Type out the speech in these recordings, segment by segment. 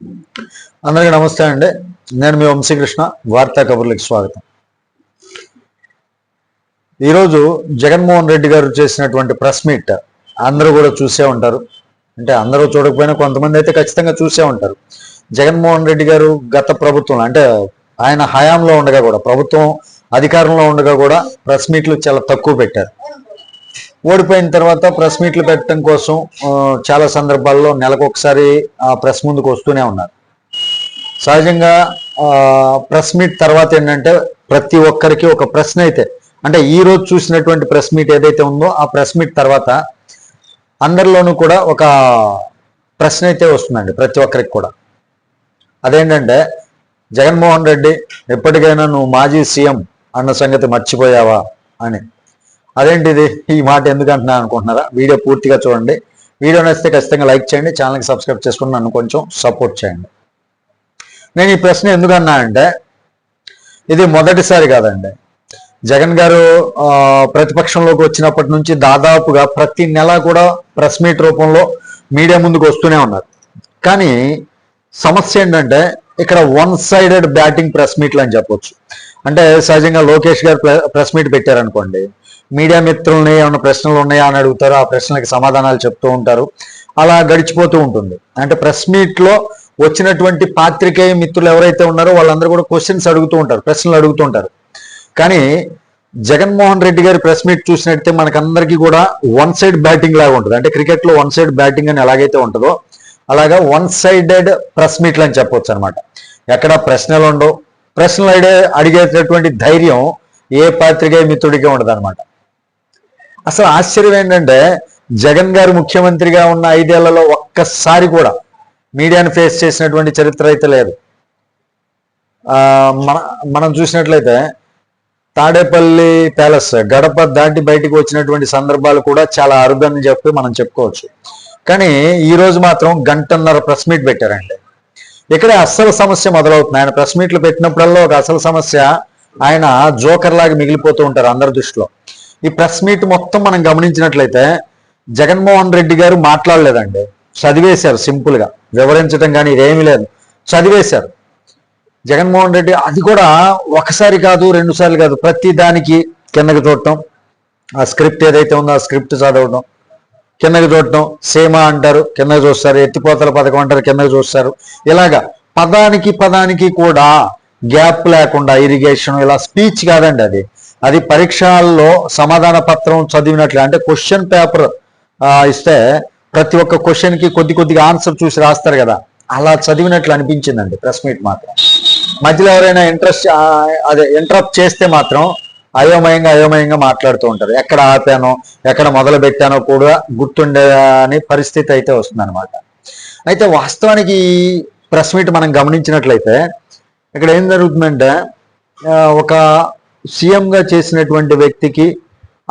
అందరికీ నమస్తే అండి. నేను మీ వంశీకృష్ణ వార్తా కబుర్లకు స్వాగతం. ఈరోజు జగన్మోహన్ రెడ్డి గారు చేసినటువంటి ప్రెస్ మీట్ అందరూ కూడా చూసే ఉంటారు. అంటే అందరూ చూడకపోయినా కొంతమంది అయితే ఖచ్చితంగా చూసే ఉంటారు. జగన్మోహన్ రెడ్డి గారు గత ప్రభుత్వం అంటే ఆయన హయాంలో ఉండగా కూడా ప్రభుత్వం అధికారంలో ఉండగా కూడా ప్రెస్ మీట్లు చాలా తక్కువ పెట్టారు. ఓడిపోయిన తర్వాత ప్రెస్ మీట్లు పెట్టడం కోసం చాలా సందర్భాల్లో నెలకు ఒకసారి ఆ ప్రెస్ ముందుకు వస్తూనే ఉన్నారు. సహజంగా ప్రెస్ మీట్ తర్వాత ఏంటంటే ప్రతి ఒక్కరికి ఒక ప్రశ్న అయితే అంటే ఈ రోజు చూసినటువంటి ప్రెస్ మీట్ ఏదైతే ఉందో ఆ ప్రెస్ మీట్ తర్వాత అందరిలోనూ కూడా ఒక ప్రశ్న అయితే వస్తుందండి ప్రతి ఒక్కరికి కూడా. అదేంటంటే జగన్మోహన్ రెడ్డి ఎప్పటికైనా నువ్వు మాజీ సీఎం అన్న సంగతి మర్చిపోయావా అని. అదేంటిది? ఈ మాట ఎందుకు అంటున్నాను అనుకుంటున్నారా? వీడియో పూర్తిగా చూడండి. వీడియో నచ్చితే ఖచ్చితంగా లైక్ చేయండి. ఛానల్కి సబ్స్క్రైబ్ చేసుకుని నన్ను కొంచెం సపోర్ట్ చేయండి. నేను ఈ ప్రశ్న ఎందుకు అన్నానంటే ఇది మొదటిసారి కాదండి. జగన్ గారు ప్రతిపక్షంలోకి వచ్చినప్పటి నుంచి దాదాపుగా ప్రతి నెల కూడా ప్రెస్ మీట్ రూపంలో మీడియా ముందుకు వస్తూనే ఉన్నారు. కానీ సమస్య ఏంటంటే ఇక్కడ వన్ సైడెడ్ బ్యాటింగ్ ప్రెస్ మీట్లు అని చెప్పొచ్చు. అంటే సహజంగా లోకేష్ గారు ప్రెస్ మీట్ పెట్టారనుకోండి మీడియా మిత్రులని ఏమైనా ప్రశ్నలు ఉన్నాయా అని అడుగుతారు ఆ ప్రశ్నలకు సమాధానాలు చెప్తూ ఉంటారు. అలా గడిచిపోతూ ఉంటుంది. అంటే ప్రెస్ మీట్లో వచ్చినటువంటి పాత్రికేయ మిత్రులు ఎవరైతే ఉన్నారో వాళ్ళందరూ కూడా క్వశ్చన్స్ అడుగుతూ ఉంటారు ప్రశ్నలు అడుగుతూ ఉంటారు. కానీ జగన్మోహన్ రెడ్డి గారి ప్రెస్ మీట్ చూసినట్టే మనకందరికీ కూడా వన్ సైడ్ బ్యాటింగ్ లాగా ఉంటుంది. అంటే క్రికెట్లో వన్ సైడ్ బ్యాటింగ్ అని ఎలాగైతే ఉంటుందో అలాగా వన్ సైడెడ్ ప్రెస్ మీట్లు అని చెప్పొచ్చు అనమాట ఎక్కడ ప్రశ్నలు ఉండవు. ప్రశ్నలు అడిగే అడిగేటటువంటి ధైర్యం ఏ పాత్రికేయ మిత్రుడికి ఉండదు అనమాట అసలు ఆశ్చర్యం ఏంటంటే జగన్ గారు ముఖ్యమంత్రిగా ఉన్న ఐదేళ్ళలో ఒక్కసారి కూడా మీడియాను ఫేస్ చేసినటువంటి చరిత్ర అయితే లేదు. మన మనం చూసినట్లయితే తాడేపల్లి ప్యాలెస్ గడప దాటి బయటకు వచ్చినటువంటి సందర్భాలు కూడా చాలా అరుదని చెప్పి మనం చెప్పుకోవచ్చు. కానీ ఈ రోజు మాత్రం గంటన్నర ప్రెస్ మీట్ పెట్టారండి. ఇక్కడే అసలు సమస్య మొదలవుతుంది. ఆయన ప్రెస్ మీట్లు పెట్టినప్పుడల్లా ఒక అసలు సమస్య ఆయన జోకర్ లాగా మిగిలిపోతూ ఉంటారు అందరి దృష్టిలో. ఈ ప్రెస్ మీట్ మొత్తం మనం గమనించినట్లయితే జగన్మోహన్ రెడ్డి గారు మాట్లాడలేదండి. చదివేశారు సింపుల్గా వివరించడం కానీ ఇదేమీ లేదు. చదివేశారు. జగన్మోహన్ రెడ్డి అది కూడా ఒకసారి కాదు రెండు సార్లు కాదు ప్రతి దానికి కిందకి చూడటం. ఆ స్క్రిప్ట్ ఏదైతే ఉందో ఆ స్క్రిప్ట్ చదవడం కిందకి చూడటం. సేమా అంటారు కిందకి చూస్తారు. ఎత్తిపోతల పథకం అంటారు కిందకి చూస్తారు. ఇలాగా పదానికి పదానికి కూడా గ్యాప్ లేకుండా ఇరిగేషన్ ఇలా స్పీచ్ కాదండి అది. అది పరీక్షల్లో సమాధాన పత్రం చదివినట్లు అంటే క్వశ్చన్ పేపర్ ఇస్తే ప్రతి ఒక్క క్వశ్చన్కి కొద్ది కొద్దిగా ఆన్సర్ చూసి రాస్తారు కదా. అలా చదివినట్లు అనిపించిందండి ప్రెస్ మీట్ మాత్రం. మధ్యలో ఎవరైనా ఇంట్రెస్ట్ అదే ఇంటరప్ట్ చేస్తే మాత్రం అయోమయంగా అయోమయంగా మాట్లాడుతూ ఉంటారు. ఎక్కడ ఆపానో ఎక్కడ మొదలు పెట్టానో కూడా గుర్తుండని అని పరిస్థితి అయితే వస్తుందన్నమాట. అయితే వాస్తవానికి ఈ ప్రెస్ మీట్ మనం గమనించినట్లయితే ఇక్కడ ఏం జరుగుతుందంటే ఒక సీఎంగా చేసినటువంటి వ్యక్తికి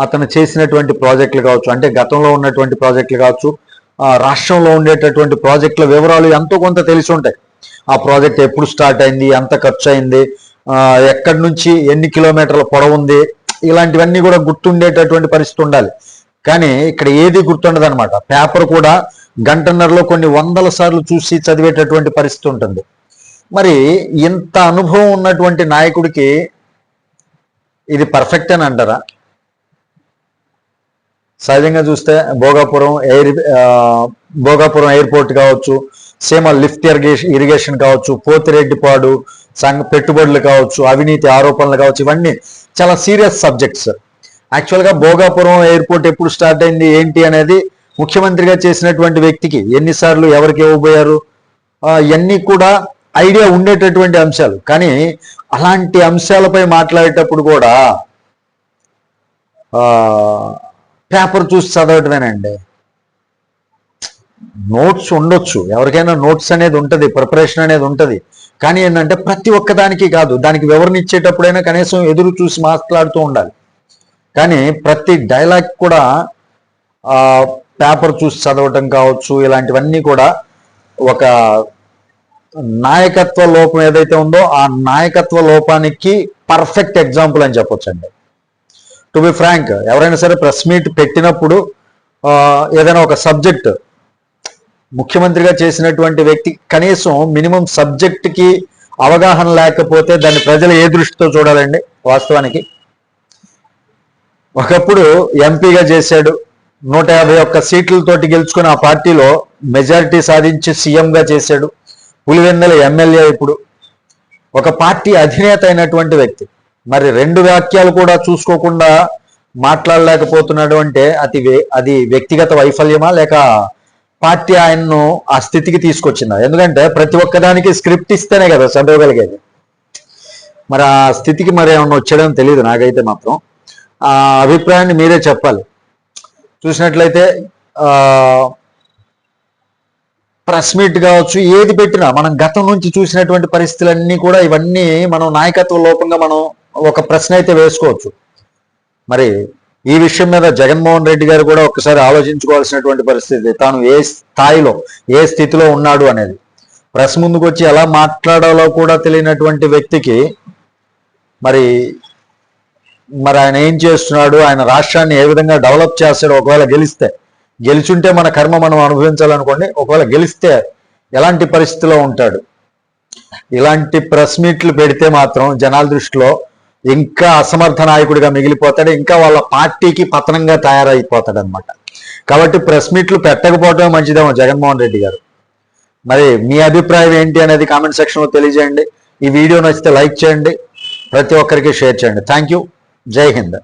అతను చేసినటువంటి ప్రాజెక్టులు కావచ్చు అంటే గతంలో ఉన్నటువంటి ప్రాజెక్టులు కావచ్చు రాష్ట్రంలో ఉండేటటువంటి ప్రాజెక్టుల వివరాలు ఎంతో కొంత తెలిసి ఉంటాయి. ఆ ప్రాజెక్ట్ ఎప్పుడు స్టార్ట్ అయింది ఎంత ఖర్చు అయింది ఎక్కడి నుంచి ఎన్ని కిలోమీటర్ల పొడవు ఉంది ఇలాంటివన్నీ కూడా గుర్తుండేటటువంటి పరిస్థితి ఉండాలి. కానీ ఇక్కడ ఏది గుర్తుండదు అనమాట పేపర్ కూడా గంటన్నరలో కొన్ని వందల సార్లు చూసి చదివేటటువంటి పరిస్థితి ఉంటుంది. మరి ఇంత అనుభవం ఉన్నటువంటి నాయకుడికి ఇది పర్ఫెక్ట్ అని అంటారా? సహజంగా చూస్తే భోగాపురం ఎయిర్ భోగాపురం ఎయిర్పోర్ట్ కావచ్చు సేమ లిఫ్ట్ ఇరిగేషన్ ఇరిగేషన్ కావచ్చు పోతిరెడ్డిపాడు సంఘ పెట్టుబడులు కావచ్చు అవినీతి ఆరోపణలు కావచ్చు ఇవన్నీ చాలా సీరియస్ సబ్జెక్ట్స్ యాక్చువల్గా భోగాపురం ఎయిర్పోర్ట్ ఎప్పుడు స్టార్ట్ అయింది ఏంటి అనేది ముఖ్యమంత్రిగా చేసినటువంటి వ్యక్తికి ఎన్నిసార్లు ఎవరికి ఇవ్వబోయారు? ఇవన్నీ కూడా ఐడియా ఉండేటటువంటి అంశాలు. కానీ అలాంటి అంశాలపై మాట్లాడేటప్పుడు కూడా పేపర్ చూసి చదవటమేనండి. నోట్స్ ఉండొచ్చు. ఎవరికైనా నోట్స్ అనేది ఉంటుంది ప్రిపరేషన్ అనేది ఉంటుంది. కానీ ఏంటంటే ప్రతి ఒక్కదానికి కాదు. దానికి వివరణ ఇచ్చేటప్పుడైనా కనీసం ఎదురు చూసి మాట్లాడుతూ ఉండాలి. కానీ ప్రతి డైలాగ్ కూడా పేపర్ చూసి చదవటం కావచ్చు ఇలాంటివన్నీ కూడా ఒక నాయకత్వ లోపం ఏదైతే ఉందో ఆ నాయకత్వ లోపానికి పర్ఫెక్ట్ ఎగ్జాంపుల్ అని చెప్పొచ్చండి. టు బి ఫ్రాంక్ ఎవరైనా సరే ప్రెస్ మీట్ పెట్టినప్పుడు ఏదైనా ఒక సబ్జెక్ట్ ముఖ్యమంత్రిగా చేసినటువంటి వ్యక్తి కనీసం మినిమం సబ్జెక్ట్కి అవగాహన లేకపోతే దాన్ని ప్రజలు ఏ దృష్టితో చూడాలండి వాస్తవానికి? ఒకప్పుడు ఎంపీగా చేశాడు నూట యాభై ఒక్క సీట్లతోటి గెలుచుకుని ఆ పార్టీలో మెజారిటీ సాధించి సీఎంగా చేశాడు. పులివెందల ఎమ్మెల్యే ఇప్పుడు ఒక పార్టీ అధినేత అయినటువంటి వ్యక్తి. మరి రెండు వాక్యాలు కూడా చూసుకోకుండా మాట్లాడలేకపోతున్నాడు అంటే అది అది వ్యక్తిగత వైఫల్యమా లేక పార్టీ ఆయన్ను ఆ స్థితికి తీసుకొచ్చిందా? ఎందుకంటే ప్రతి ఒక్కదానికి స్క్రిప్ట్ ఇస్తేనే కదా చదవగలిగేది. మరి ఆ స్థితికి మరి ఏమన్నా వచ్చాడని తెలియదు నాకైతే మాత్రం. ఆ అభిప్రాయాన్ని మీరే చెప్పాలి. చూసినట్లయితే ఆ ప్రెస్ మీట్ కావచ్చు ఏది పెట్టినా మనం గతం నుంచి చూసినటువంటి పరిస్థితులన్నీ కూడా ఇవన్నీ మనం నాయకత్వ లోపంగా మనం ఒక ప్రశ్న అయితే వేసుకోవచ్చు. మరి ఈ విషయం మీద జగన్మోహన్ రెడ్డి గారు కూడా ఒకసారి ఆలోచించుకోవాల్సినటువంటి పరిస్థితి తాను ఏ స్థాయిలో ఏ స్థితిలో ఉన్నాడు అనేది. ప్రెస్ ముందుకు వచ్చి ఎలా మాట్లాడాలో కూడా తెలియనటువంటి వ్యక్తికి మరి మరి ఆయన ఏం చేస్తున్నాడు ఆయన రాష్ట్రాన్ని ఏ విధంగా డెవలప్ చేస్తాడు ఒకవేళ గెలిస్తే గెలిచుంటే మన కర్మ మనం అనుభవించాలనుకోండి ఒకవేళ గెలిస్తే ఎలాంటి పరిస్థితిలో ఉంటాడు? ఇలాంటి ప్రెస్ మీట్లు పెడితే మాత్రం జనాల దృష్టిలో ఇంకా అసమర్థ నాయకుడిగా మిగిలిపోతాడు ఇంకా వాళ్ళ పార్టీకి పతనంగా తయారైపోతాడు అనమాట కాబట్టి ప్రెస్ మీట్లు పెట్టకపోవటమే మంచిదేమో జగన్మోహన్ రెడ్డి గారు. మరి మీ అభిప్రాయం ఏంటి అనేది కామెంట్ సెక్షన్లో తెలియజేయండి. ఈ వీడియో నచ్చితే లైక్ చేయండి. ప్రతి ఒక్కరికి షేర్ చేయండి. Thank you. జై హింద్.